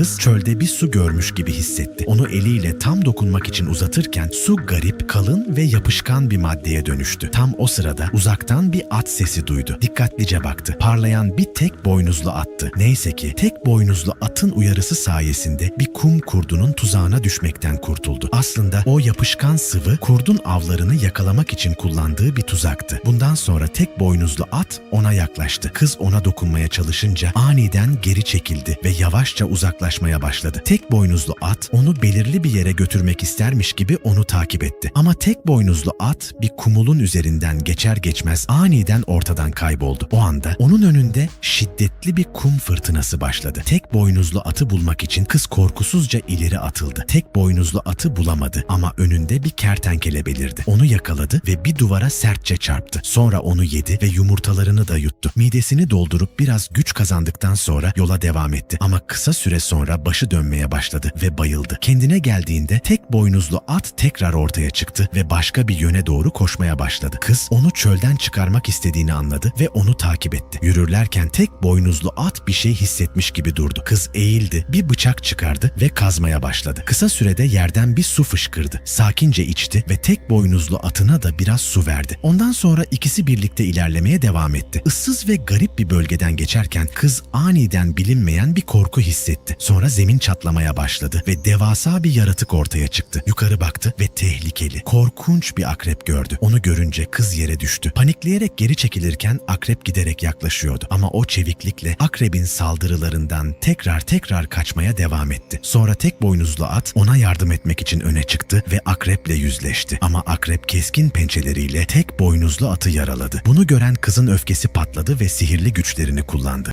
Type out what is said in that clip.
Kız çölde bir su görmüş gibi hissetti. Onu eliyle tam dokunmak için uzatırken su garip, kalın ve yapışkan bir maddeye dönüştü. Tam o sırada uzaktan bir at sesi duydu. Dikkatlice baktı. Parlayan bir tek boynuzlu attı. Neyse ki tek boynuzlu atın uyarısı sayesinde bir kum kurdunun tuzağına düşmekten kurtuldu. Aslında o yapışkan sıvı kurdun avlarını yakalamak için kullandığı bir tuzaktı. Bundan sonra tek boynuzlu at ona yaklaştı. Kız ona dokunmaya çalışınca aniden geri çekildi ve yavaşça uzaklaşmaya başladı. Tek boynuzlu at onu belirli bir yere götürmek istermiş gibi onu takip etti. Ama tek boynuzlu at bir kumulun üzerinden geçer geçmez aniden ortadan kayboldu. O anda onun önünde şiddetli bir kum fırtınası başladı. Tek boynuzlu atı bulmak için kız korkusuzca ileri atıldı. Tek boynuzlu atı bulamadı ama önünde bir kertenkele belirdi. Onu yakaladı ve bir duvara sertçe çarptı. Sonra onu yedi ve yumurtalarını da yuttu. Midesini doldurup biraz güç kazandıktan sonra yola devam etti. Ama kısa süre sonra başı dönmeye başladı ve bayıldı. Kendine geldiğinde tek boynuzlu at tekrar ortaya çıktı ve başka bir yöne doğru koşmaya başladı. Kız onu çölden çıkarmak istediğini anladı ve onu takip etti. Yürürlerken tek boynuzlu at bir şey hissetmiş gibi durdu. Kız eğildi, bir bıçak çıkardı ve kazmaya başladı. Kısa sürede yerden bir su fışkırdı. Sakince içti ve tek boynuzlu atına da biraz su verdi. Ondan sonra ikisi birlikte ilerlemeye devam etti. Issız ve garip bir bölgeden geçerken kız aniden bilinmeyen bir korku hissetti. Sonra zemin çatlamaya başladı ve devasa bir yaratık ortaya çıktı. Yukarı baktı ve tehlikeli, korkunç bir akrep gördü. Onu görünce kız yere düştü. Panikleyerek geri çekilirken akrep giderek yaklaşıyordu. Ama o çeviklikle akrebin saldırılarından tekrar tekrar kaçmaya devam etti. Sonra tek boynuzlu at ona yardım etmek için öne çıktı ve akreple yüzleşti. Ama akrep keskin pençeleriyle tek boynuzlu atı yaraladı. Bunu gören kızın öfkesi patladı ve sihirli güçlerini kullandı.